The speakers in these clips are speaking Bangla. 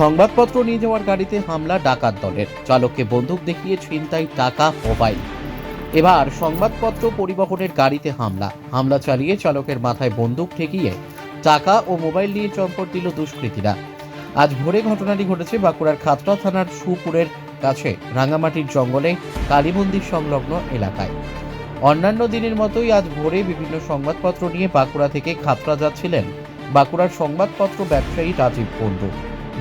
সংবাদপত্র নিয়ে যাওয়ার গাড়িতে হামলা ডাকাত দলের। চালককে বন্দুক দেখিয়ে ছিনতাই টাকা, মোবাইল। এবার সংবাদপত্র পরিবহনের গাড়িতে হামলা। হামলা চালিয়ে চালকের মাথায় বন্দুক ঠেকিয়ে টাকা ও মোবাইল নিয়ে চম্পট দিল দুষ্কৃতীরা। আজ ভোরে ঘটনাটি ঘটেছে বাঁকুড়ার খাতড়া থানার সুপুরের কাছে, রাঙামাটির জঙ্গলে, কালীমন্দির সংলগ্ন এলাকায়। অন্যান্য দিনের মতোই আজ ভোরে বিভিন্ন সংবাদপত্র নিয়ে বাঁকুড়া থেকে খাতড়া যাচ্ছিলেন বাঁকুড়ার সংবাদপত্র ব্যবসায়ী রাজীব কুণ্ডু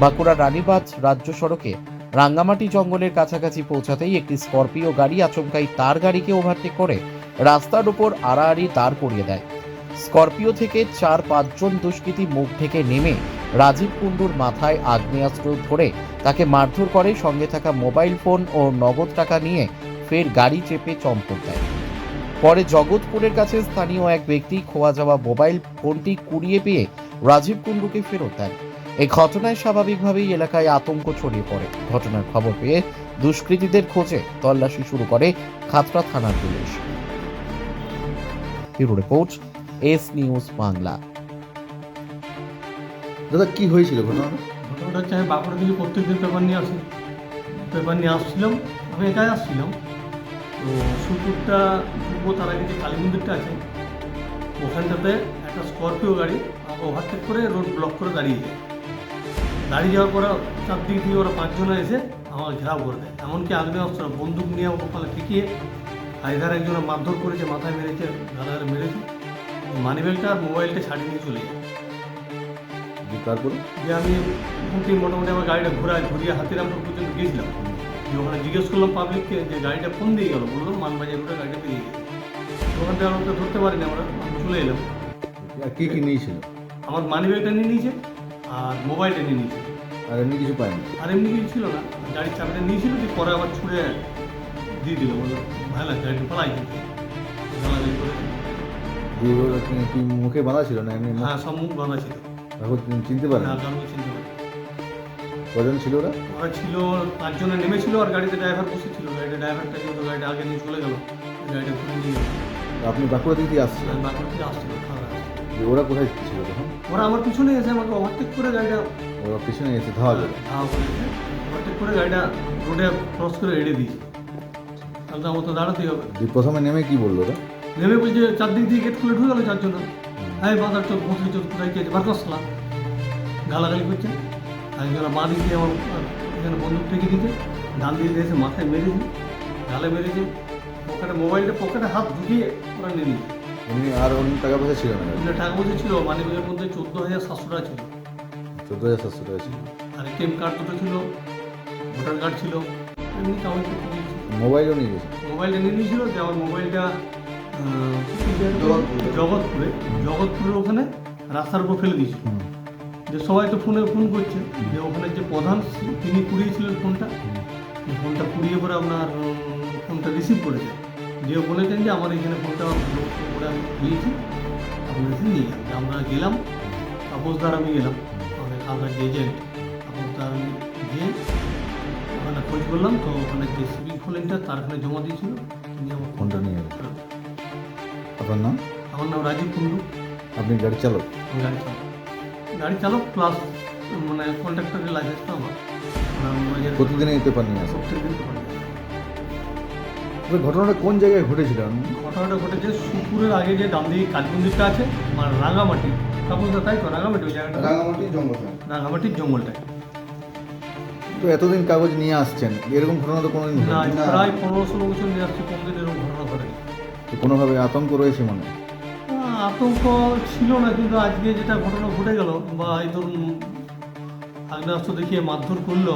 বাঁকুড়া রানীবাজ রাজ্য সড়কে রাঙ্গামাটি জঙ্গলের কাছাকাছি পৌঁছাতেই একটি স্করপিও গাড়ি আচমকাই তার গাড়িকে ওভারটেক করে রাস্তার উপর আড়াআড়ি তার করিয়ে দেয়। স্করপিও থেকে চার পাঁচজন দুষ্কৃতী মুখ থেকে নেমে রাজীব কুণ্ডুর মাথায় আগ্নেয়াস্ত্র ধরে তাকে মারধর করে, সঙ্গে থাকা মোবাইল ফোন ও নগদ টাকা নিয়ে ফের গাড়ি চেপে চম্পট দেয়। পরে জগৎপুরের কাছে স্থানীয় এক ব্যক্তি খোয়া যাওয়া মোবাইল ফোনটি কুড়িয়ে পেয়ে রাজীব কুণ্ডুকে ফেরত দেন। এই ঘটনায় স্বাভাবিকভাবেই এলাকায় আতঙ্ক ছড়িয়ে পড়ে। ঘটনার খবর পেয়ে দুষ্কৃতীদের খোঁজে তল্লাশি শুরু করে খাতড়া থানার police. Bureau report S news Bangla. দাদা কি হয়েছিল ঘটনা? ঘটনাটা হচ্ছে আমি বাঁকুড়া থেকে প্রত্যেকদিন পেপার নিয়ে আসি। পেপার নিয়ে আসছিলাম আমি একাই আসছিলাম। তো সুপুরটা ঢুকবো তার আগে যে কালী মন্দিরটা আছে ওখানটাতে একটা স্করপিও গাড়ি ওভারটেক করে রোড ব্লক করে দাঁড়িয়ে যায়। দাঁড়িয়ে যাওয়ার পরে চারদিক থেকে ওরা পাঁচজন এসে আমার ঘেরাও করে দেয়। এমনকি আগ্নেয় অস্ত্র বন্দুক নিয়ে আমার কপালে ঠেকিয়ে এধারে একজনে মারধর করেছে মাথায় মেরেছে গালায় মেরেছে। মানিব্যাগটা আর মোবাইলটা ছাড়িয়ে নিয়ে চলে যায়। দিয়ে তারপরে? যে আমি মোটামুটি মোটামুটি আমার গাড়িটা ঘোরায় ঘুরিয়ে হাতিরামপুর পর্যন্ত গিয়েছিলাম। যে ওখানে জিজ্ঞেস করলাম পাবলিককে যে গাড়িটা ফোন দিয়ে গেল? বলল মানবাজার রোডে গাড়িটা পেরিয়ে গেছে। ওখান থেকে আমাকে ধরতে পারিনি আমরা চলে এলাম। আর কি কি নিয়েছিল? আমার মানি ব্যাগটা নিয়ে নিয়েছে। আর মোবাইলটা নিয়ে নিয়েছে আর এমনি কিছু পায়নি। আর এমনি কিছু ছিল না। গাড়ির চাবিটা নিয়েছিল যে পরে আবার ছুড়ে দিয়ে দিল। বলল ভালো গাড়িটা পালাই গালাগালি করে কি মুখে বাঁধা ছিল না এমনি? হ্যাঁ সব মুখ বাঁধা ছিল। এখন চিনতে পারেন না কারণ চিনতে পারি কজন ছিল ওরা? ওরা ছিল পাঁচজনে নেমেছিল আর গাড়িতে ড্রাইভার বসেছিল। গাড়িতে ড্রাইভারটা যেহেতু গাড়িটা আগে নিয়ে চলে গেল গাড়িটা ঘুরে নিয়ে গেল। আপনি বাঁকুড়া দিয়ে আসছিলেন? আমি বাঁকুড়া থেকে আসছিল দিয়ে ওরা কোথায় ছিল তখন? ওরা আমার পিছনে এসে আমাকে ওভারটেক করে গাড়িটা ওরা পিছনে এসে ধাওয়া করে। ধাওয়া করেছে ওভারটেক করে গাড়িটা রোডে ক্রস করে এড়ে দিয়েছে। তাহলে তো আমার তো দাঁড়াতেই হবে। দিয়ে প্রথমে নেমে কি বলল ওরা? নেমে বলছে চারদিক দিয়ে গেট খুলে ঢুকে গেলো চারজন। হ্যাঁ বাঁধার চোখ ভোসরি চোখ কোথায় গিয়েছে বার করছিলাম গালাগালি করছে। একজন বাঁ মা দিয়ে আমার এখানে বন্দুক ঠেকে দিতে ডান দিয়ে এসে মাথায় মেরেছে। গালে মেরেছে। পকেটে মোবাইলটা পকেটে হাত ঢুকিয়ে ওরা নিয়ে নিয়েছে। এমনি আর অন্য টাকা পয়সা ছিল না। টাকা পয়সা ছিল মানি ব্যাগের মধ্যে চোদ্দ হাজার সাতশো টাকা ছিল। চোদ্দ হাজার সাতশো টাকা ছিল। আর এটিএম কার্ড দুটো ছিল ভোটার কার্ড ছিল এমনি কাউন্ট মোবাইলও নিয়ে গেছে। মোবাইলটা নিয়ে নিয়েছিল যে আমার মোবাইলটা? জগৎপুরে। জগৎপুরের ওখানে রাস্তার উপর ফেলে দিয়েছিল। যে সবাই তো ফোনে ফোন করছে যে ওখানে যে প্রধান তিনি কুড়িয়েছিলেন ফোনটা। ফোনটা কুড়িয়ে পরে আপনার ফোনটা রিসিভ করেছে। যে বলেছেন যে আমার এখানে ফোনটা আমি দিয়েছি। আপনার এসে নিয়ে যান আমরা গেলাম তাপসদার আমি গেলাম আমাদের খালদার যে এজেন্ট তাপসদার আমি গিয়ে ওখানে খোঁজ করলাম তো ওখানে যে সিভিল ফোনটা তার এখানে জমা দিয়েছিল। তিনি আমার ফোনটা নিয়ে গেছে আপনার নাম? আমার নাম রাজীব কুন্ডু আপনি গাড়ি চালক? গাড়ি চালক। গাড়ি চালক প্লাস মানে কন্ট্রাক্টরের লাইসেন্সটা আমার। প্রতিদিনই নিয়ে আসে প্রত্যেকদিন করে। তবে ঘটনাটা কোন জায়গায় ঘটেছিল? ঘটনাটা ঘটেছে সুপুরের আগে যে ডান দিকে কালী মন্দিরটা আছে মানে রাঙামাটি। কাপুরদা তাই তো রাঙামাটি ওই জায়গাটা? রাঙামাটির জঙ্গল রাঙামাটির জঙ্গলটায় তো এতদিন কাগজ নিয়ে আসছেন এরকম ঘটনা তো কোনোদিন না প্রায় পনেরো ষোলো বছর নিয়ে আসছে কোনদিন এরকম ঘটনা ঘটেনি। তো কোনোভাবে আতঙ্ক রয়েছে মনে? আতঙ্ক ছিল না কিন্তু আজকে যেটা ঘটনা ঘটে গেল বা এই ধরুন আগ্নেয়াস্ত্র দেখিয়ে মারধর করল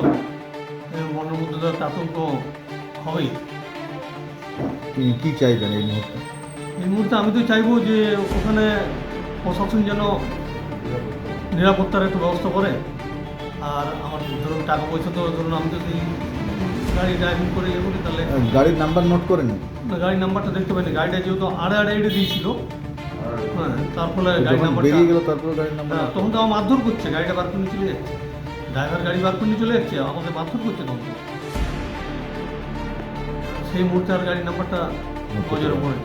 মনের মধ্যে তো একটা আতঙ্ক হবেই। কি চাইবেন এই মুহূর্তে? এই মুহূর্তে আমি তো চাইব যে ওখানে প্রশাসন যেন নিরাপত্তার একটু ব্যবস্থা করে। আর আমার ধরুন টাকা পয়সা তো ধরুন আমি যদি গাড়ি ড্রাইভিং করে ইয়ে করি তাহলে গাড়ির নাম্বার নোট করেন গাড়ির নাম্বারটা দেখতে পাইনি। গাড়িটা যেহেতু আড়ে আড়ে এড়ে দিয়েছিল। হ্যাঁ তার ফলে গাড়ির বেরিয়ে গেল তারপর গাড়ির নাম্বার হ্যাঁ, তখন তো আমার মারধর করছে। গাড়িটা বার করে নিয়ে চলে যাচ্ছে। ড্রাইভার গাড়ি বার করে নিয়ে চলে যাচ্ছে। আমাকে মারধর করছে তখন। সেই মুহূর্তে আর গাড়ির নাম্বারটা নজরে পড়ে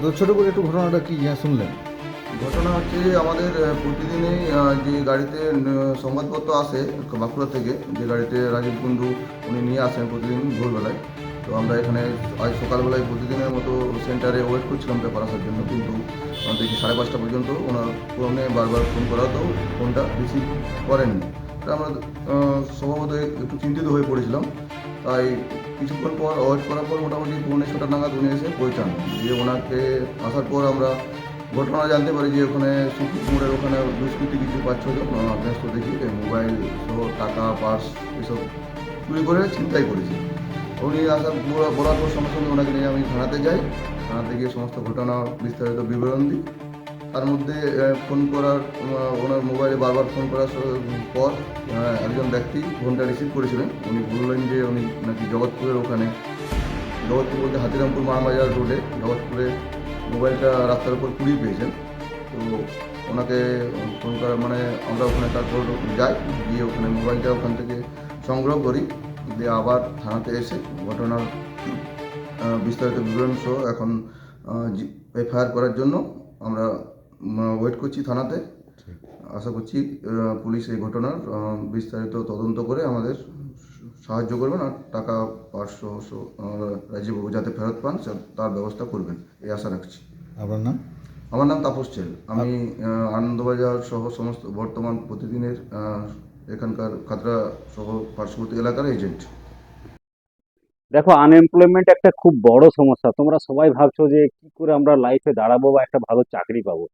তো ছোট করে একটু ঘটনাটা কি হ্যাঁ শুনলেন। ঘটনা হচ্ছে যে আমাদের প্রতিদিনই যে গাড়িতে সংবাদপত্র আসে বাঁকুড়া থেকে যে গাড়িতে রাজীব কুণ্ডু উনি নিয়ে আসেন প্রতিদিন ভোরবেলায়। তো আমরা এখানে আজ সকালবেলায় প্রতিদিনের মতো সেন্টারে ওয়েট করছিলাম পেপার আসার জন্য কিন্তু দেখি সাড়ে পাঁচটা পর্যন্ত ওনার ফোনে বারবার ফোন করা তো ফোনটা রিসিভ করেননি। তা আমরা স্বভাবত একটু চিন্তিত হয়ে পড়েছিলাম। তাই কিছুক্ষণ পর ওয়েট করার পর মোটামুটি পৌনে ছটা নাগাদ উনি এসে পৌঁছান। দিয়ে ওনাকে আসার পর আমরা ঘটনা জানতে পারি যে ওখানে সুকুর মোড়ের ওখানে দুষ্কৃতি কিছু পাঁচ ছজন ব্যস্ত দেখি মোবাইল সহ টাকা, পার্স এসব চুরি করে চিন্তাই করেছে। উনি আসার বলা- বলার পর সঙ্গে সঙ্গে ওনাকে নিয়ে আমি থানাতে যাই। থানাতে গিয়ে সমস্ত ঘটনা বিস্তারিত বিবরণ দিই। তার মধ্যে ফোন করার ওনার মোবাইলে বারবার ফোন করার পর একজন ব্যক্তি ফোনটা রিসিভ করেছিলেন। উনি বললেন যে, উনি নাকি জগৎপুরের ওখানে। জগৎপুর বলতে হাতিরামপুর মানবাজার রোডে জগৎপুরে মোবাইলটা রাস্তার উপর কুড়িয়ে পেয়েছেন। তো ওনাকে ফোন করা মানে আমরা ওখানে তারপর যাই, গিয়ে ওখানে মোবাইলটা ওখান থেকে সংগ্রহ করি। দিয়ে আবার থানাতে এসে ঘটনার বিস্তারিত বিবরণ সহ এখন এফআইআর করার জন্য আমরা ওয়েট করছি থানাতে। আশা করছি পুলিশ এই ঘটনার বিস্তারিত তদন্ত করে আমাদের সাহায্য করবেন আর টাকা পাঁচশো রাজীববাবু যাতে ফেরত পান তার ব্যবস্থা করবেন এই আশা রাখছি। আপনার নাম? আমার নাম তাপস চেল। আমি আনন্দবাজার সহ সমস্ত বর্তমান প্রতিদিনের এখানকার খাতড়া সহ পার্শ্ববর্তী এলাকার এজেন্ট দেখো আনএমপ্লয়মেন্ট একটা খুব বড় সমস্যা। তোমরা সবাই ভাবছ যে কি করে আমরা লাইফে দাঁড়াবো বা একটা ভালো চাকরি পাবো।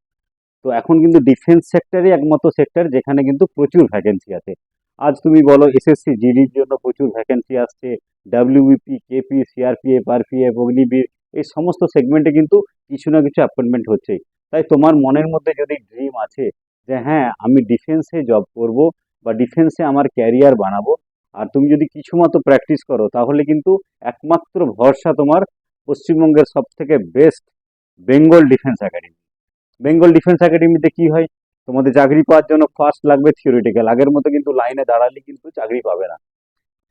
তো এখন কিন্তু ডিফেন্স সেক্টরই একমাত্র সেক্টর যেখানে কিন্তু প্রচুর ভ্যাকেন্সি আছে। আজ তুমি বলো এসএসসি জিডির জন্য প্রচুর ভ্যাকেন্সি আসছে WBP KP CRPF RPF Agniveer এই সমস্ত সেগমেন্টে কিন্তু কিছু না কিছু অ্যাপয়েন্টমেন্ট হচ্ছেই। তাই তোমার মনের মধ্যে যদি ড্রিম আছে যে হ্যাঁ আমি ডিফেন্সে জব করব বা ডিফেন্সে আমার ক্যারিয়ার বানাবো, আর তুমি যদি কিছু মতো প্র্যাকটিস করো, তাহলে কিন্তু একমাত্র ভরসা তোমার পশ্চিমবঙ্গের সব থেকে best Bengal Defence Academy Bengal Defence একাডেমিতে কি হয়? তোমাদের চাকরি পাওয়ার জন্য ফার্স্ট লাগবে থিওরিটিক্যাল আগের মতো কিন্তু লাইনে দাঁড়ালে কিন্তু চাকরি পাবে না।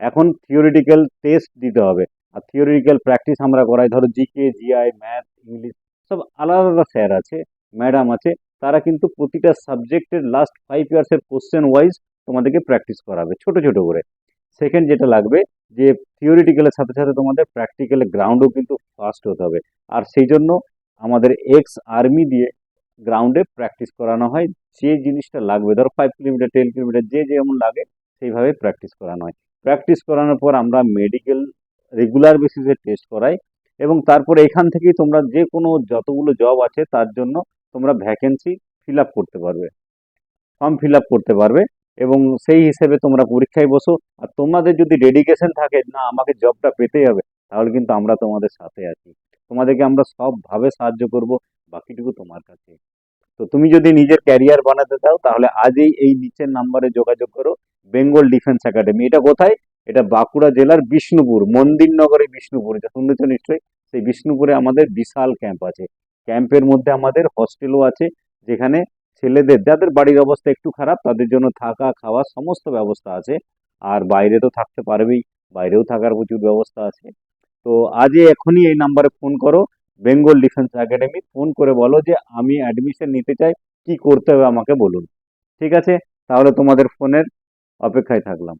এখন থিওরিটিক্যাল টেস্ট দিতে হবে। আর থিওরিটিক্যাল প্র্যাকটিস আমরা করাই। ধরো জিকে জিআই ম্যাথ ইংলিশ সব আলাদা আলাদা স্যার আছে ম্যাডাম আছে। তারা কিন্তু প্রতিটা সাবজেক্টের লাস্ট ফাইভ ইয়ার্সের কোশ্চেন ওয়াইজ তোমাদেরকে প্র্যাকটিস করাবে, ছোট ছোট করে। সেকেন্ড যেটা লাগবে, যে থিওরিটিক্যালের সাথে সাথে তোমাদের প্র্যাকটিক্যাল গ্রাউন্ডও কিন্তু ফাস্ট হতে হবে। আর সেই জন্য আমাদের এক্স আর্মি দিয়ে গ্রাউন্ডে প্র্যাকটিস করানো হয়। যে জিনিসটা লাগবে, ধরো ফাইভ কিলোমিটার টেন কিলোমিটার যে যেমন লাগে, সেইভাবে প্র্যাকটিস করানো হয়। প্র্যাকটিস করানোর পর আমরা মেডিকেল রেগুলার বেসিসে টেস্ট করাই এবং তারপরে এখান থেকেই তোমরা যে কোনো যতগুলো জব আছে, তার জন্য তোমরা ভ্যাকেন্সি ফিল আপ করতে পারবে। ফর্ম ফিল আপ করতে পারবে এবং সেই হিসেবে তোমরা পরীক্ষায় বসো। আর তোমাদের যদি ডেডিকেশন থাকে, না, আমাকে জবটা পেতেই হবে, তাহলে কিন্তু আমরা তোমাদের সাথে আছি। তোমাদেরকে আমরা সবভাবে সাহায্য করব। বাকিটুকু তোমার কাছে। তো তুমি যদি নিজের ক্যারিয়ার বানাতে চাও, তাহলে আজই এই নিচের নাম্বারে যোগাযোগ করো বেঙ্গল ডিফেন্স একাডেমি এটা কোথায়? এটা বাঁকুড়া জেলার বিষ্ণুপুর, মন্দিরনগরে বিষ্ণুপুর। এটা শুনেছ নিশ্চয়ই? সেই বিষ্ণুপুরে আমাদের বিশাল ক্যাম্প আছে। ক্যাম্পের মধ্যে আমাদের হস্টেলও আছে, যেখানে ছেলেদের, যাদের বাড়ির অবস্থা একটু খারাপ, তাদের জন্য থাকা, খাওয়া সমস্ত ব্যবস্থা আছে। আর বাইরে তো থাকতে পারবেই, বাইরেও থাকার প্রচুর ব্যবস্থা আছে। তো আজই এখনই এই নাম্বারে ফোন করো। বেঙ্গল ডিফেন্স একাডেমি ফোন করে বলো যে আমি অ্যাডমিশন নিতে চাই, কি করতে হবে আমাকে বলুন। ঠিক আছে? তাহলে তোমাদের ফোনের অপেক্ষায় থাকলাম।